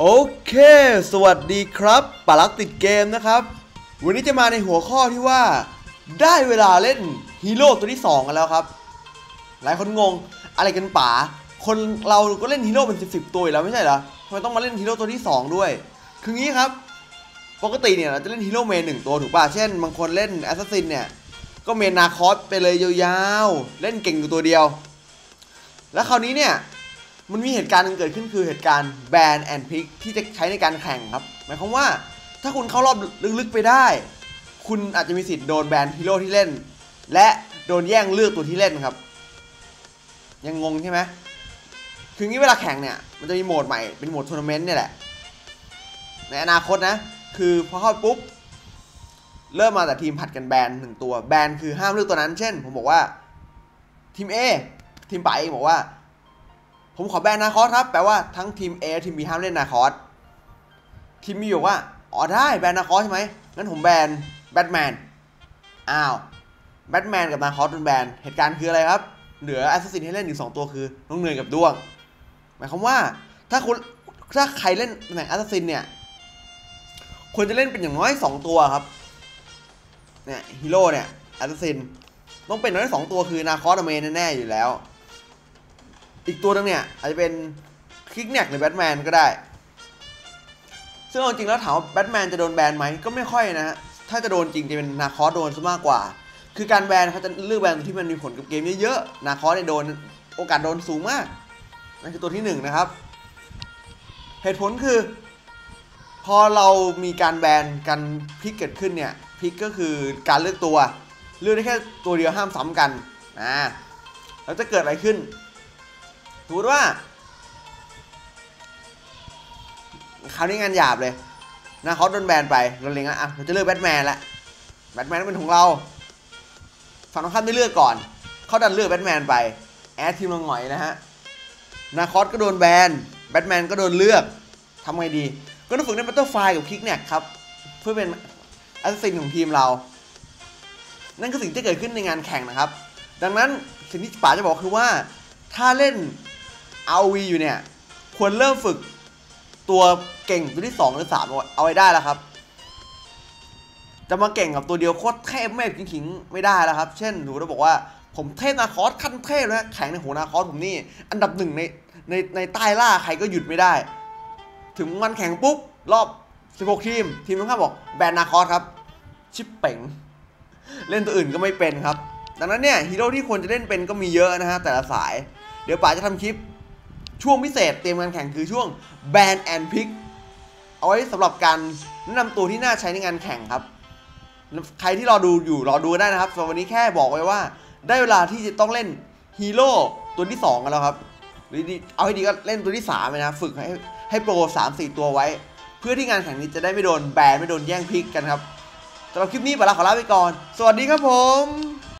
โอเค สวัสดีครับปาลักติดเกมนะครับ วันนี้จะมาในหัวข้อที่ว่า ได้เวลาเล่นฮีโร่ตัวที่ 2 กันแล้วครับ หลายคนงงอะไรกันป๋า คนเราก็เล่นฮีโร่เป็นสิบสิบตัวอยู่แล้วไม่ใช่เหรอทำไมต้องมาเล่นฮีโร่ตัวที่ 2 ด้วย คืองี้ครับ ปกติเนี่ยเราจะเล่นฮีโร่เมนหนึ่งตัวถูกป่ะ เช่นบางคนเล่นแอสซัสซินเนี่ย ก็เมนนาคอสไปเลยยาวๆ เล่นเก่งอยู่ตัวเดียว แล้วคราวนี้เนี่ย มันมีเหตุการณ์หนึงเกิดขึ้นคือเหตุการณ์แบนแอนพิกที่จะใช้ในการแข่งครับ หมายความว่าถ้าคุณเข้ารอบลึกๆไปได้ คุณอาจจะมีสิทธิ์โดนแบนฮีโร่ที่เล่น และโดนแย่งเลือกตัวที่เล่นครับ ยังงงใช่ไหมคืองี้เวลาแข่งเนี่ยมันจะมีโหมดใหม่เป็นโหมดทัวร์นาเมนต์เนี่ยแหละ ในอนาคตนะ คือพอเข้าปปุ๊บเริ่มมาแต่ทีมผัดกันแบนหนึ่งตัวแบนคือห้ามเลือกตัวนั้น เช่น ผมบอกว่าทีม A ทีมป๋าเองบอกว่า ผมขอแบนนาคอสครับ แปลว่าทั้งทีม A ทีม B ห้ามเล่นนาคอสทีม B บอกว่า อ๋อได้แบนนาคอสใช่ไหมงั้นผมแบนแบทแมน อ้าว แบทแมนกับนาคอสโดนแบน เหตุการณ์คืออะไรครับ เหลือแอสซัสซินให้เล่นอยู่สองตัวคือ น้องเนยกับด้วง หมายความว่า ถ้าคุณ ถ้าใครเล่นตำแหน่งแอสซัสซินเนี่ย ควรจะเล่นเป็นอย่างน้อยสองตัวครับ เนี่ยฮีโร่เนี่ยแอสซัสซินต้องเป็นน้อยสองตัวคือนาคอสเมนแน่ๆอยู่แล้ว อีกตัวนึงเนี่ยอาจจะเป็นคิกแนกหรือแบทแมนก็ได้ ซึ่งจริงแล้วถามว่าแบทแมนจะโดนแบนไหมก็ไม่ค่อยนะฮะ ถ้าจะโดนจริงจะเป็นนาคอสโดนซะมากกว่า คือการแบนเขาจะเลือกแบนที่มันมีผลกับเกมเยอะๆ นาคอสเนี่ยโดนโอกาสโดนสูงมาก นั่นคือตัวที่หนึ่งนะครับ เหตุผลคือ พอเรามีการแบนการพลิกเกิดขึ้นเนี่ยพลิกก็คือการเลือกตัว เลือกได้แค่ตัวเดียวห้ามซ้ำกัน อ่า แล้วจะเกิดอะไรขึ้น สมมติว่าคราวนี้งานหยาบเลยนะเขาโดนแบนไปเราเล็งแล้วอะเราจะเลือกแบทแมนละแบทแมนเป็นของเราฝั่งตรงข้ามไม่เลือกก่อนเขาดันเลือกแบทแมนไปแอดทีมเราหงอยนะฮะนาคอสก็โดนแบนแบทแมนก็โดนเลือกทำไงดี ก็ต้องฝึกในบัตเตอร์ไฟกับคิกแนกครับ เพื่อเป็นแอสซินของทีมเรา นั่นคือสิ่งที่เกิดขึ้นในงานแข่งนะครับ ดังนั้นสิ่งที่ป๋าจะบอกคือว่าถ้าเล่น RV อยู่เนี่ย ควรเริ่มฝึกตัวเก่งตัวที่2หรือ3าไว้เอาไว้ได้แล้วครับ จะมาเก่งกับตัวเดียวโคตรเทพแม่ขิงๆไม่ได้แล้วครับ เช่นหนูจะบอกว่าผมเทพนาคอสขั้นเทพนะแข่งในหัวนาคอสผมนี่ อันดับหนึ่งในในในใต้ล่าใครก็หยุดไม่ได้ ถึงวันแข่งปุ๊บ รอบ 16 ทีม ทีมตรงข้ามบอกแบนนาคอสครับ ชิปเป่ง เล่นตัวอื่นก็ไม่เป็นครับ ดังนั้นเนี่ยฮีโร่ที่ควรจะเล่นเป็นก็มีเยอะนะฮะแต่ละสาย เดี๋ยวป๋าจะทำคลิป ช่วงพิเศษเตรียมการแข่งคือช่วงแบนแอนพิกเอาไว้สำหรับการแนะนำตัวที่น่าใช้ในงานแข่งครับ ใครที่รอดูอยู่รอดูได้นะครับสำหรับวันนี้แค่บอกไว้ว่า ได้เวลาที่จะต้องเล่นฮีโร่ตัวที่ 2 กันแล้วครับหรือเอาให้ดีก็เล่นตัวที่3เลยนะ ฝึกให้ให้โปร 3 4 ตัวไว้ เพื่อที่งานแข่งนี้จะได้ไม่โดนแบนไม่โดนแย่งพิกกันครับสำหรับคลิปนี้ปลาขอลาไปก่อน สวัสดีครับผม